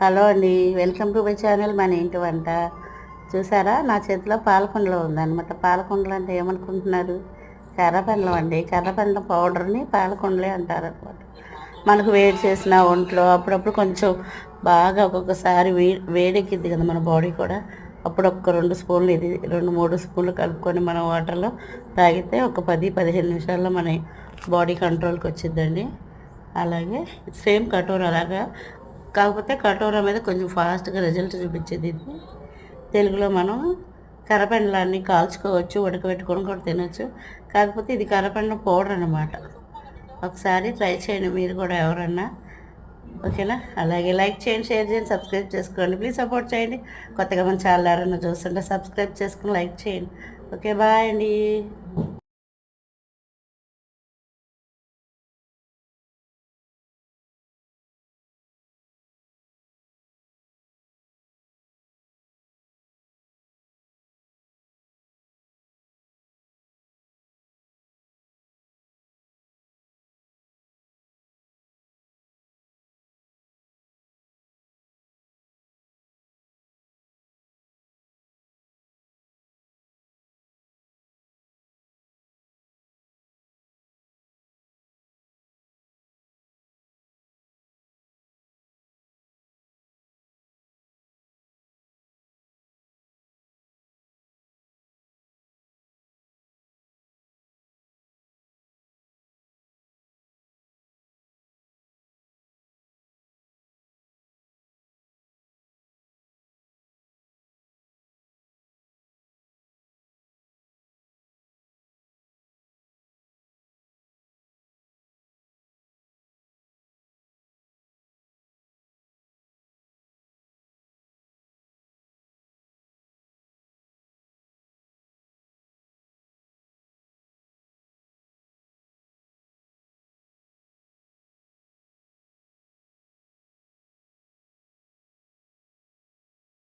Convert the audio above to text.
Hello అండి welcome to my channel మన ఇంటి వంట. చూసారా నా చేతిలో పాలకుండలో ఉందన్నమాట. పాలకుండలు అంటే ఏమనుకుంటున్నారు? కర్రపెండలం అండి. కర్రపండ్ల పౌడర్ని పాలకుండలే అంటారు అనమాట మనకు వేడి చేసిన ఒంట్లో అప్పుడప్పుడు కొంచెం బాగా ఒక్కొక్కసారి వే వేడెక్కిద్ది కదా మన బాడీ కూడా. అప్పుడు ఒక్క రెండు స్పూన్లు ఇది రెండు మూడు స్పూన్లు కలుపుకొని మనం వాటర్లో తాగితే ఒక పది పదిహేను నిమిషాల్లో మన బాడీ కంట్రోల్కి వచ్చిందండి అలాగే సేమ్ కటోర్ అలాగా కాకపోతే కటోర మీద కొంచెం ఫాస్ట్గా రిజల్ట్ చూపించేది ఇది. తెలుగులో మనం కరపెండలాన్ని కాల్చుకోవచ్చు ఉడకబెట్టుకొని కూడా తినొచ్చు. కాకపోతే ఇది కరపెండ పౌడర్ అన్నమాట. ఒకసారి ట్రై చేయండి మీరు కూడా ఎవరన్నా. ఓకేనా? అలాగే లైక్ చేయండి షేర్ చేయండి సబ్స్క్రైబ్ చేసుకోండి. ప్లీజ్ సపోర్ట్ చేయండి. కొత్తగా మన ఛానల్ ఎవరన్నా చూస్తుంటే సబ్స్క్రైబ్ చేసుకుని లైక్ చేయండి. ఓకే బాయ్ అండి.